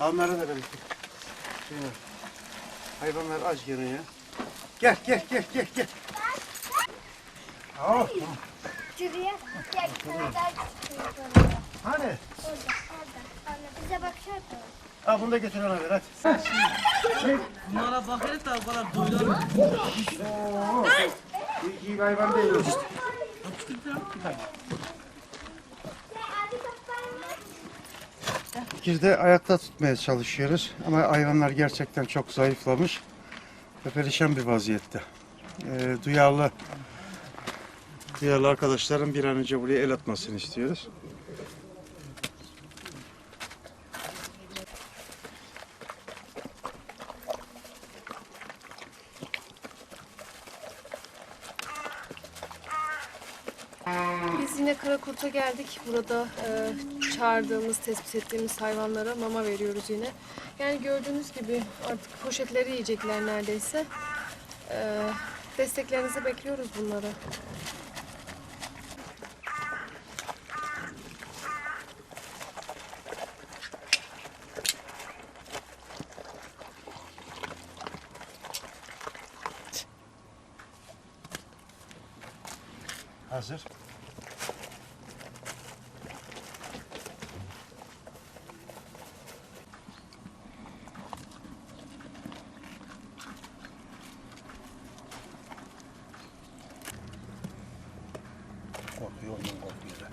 Onlara da birlikte. Şey var. Hayvanlar aç gene ya. Gel gel gel gel gel. Oh, Şuraya gel. Sana daha küçük orada. hani? Orada, orada. Anne bize bakacak mı? Al bunu da götür ona ver hadi. Bunlara bakıyor da o kadar doyuyor. Oo. İyi, iyi bir hayvan değil o. Kirde ayakta tutmaya çalışıyoruz ama hayvanlar gerçekten çok zayıflamış ve perişan bir vaziyette. Ee, duyarlı duyarlı arkadaşların bir an önce buraya el atmasını istiyoruz. Biz yine Karakurt'a geldik. Burada e, çağırdığımız, tespit ettiğimiz hayvanlara mama veriyoruz yine. Yani gördüğünüz gibi artık poşetleri yiyecekler neredeyse. E, desteklerinizi bekliyoruz bunlara. Hazır. 不用你给我回来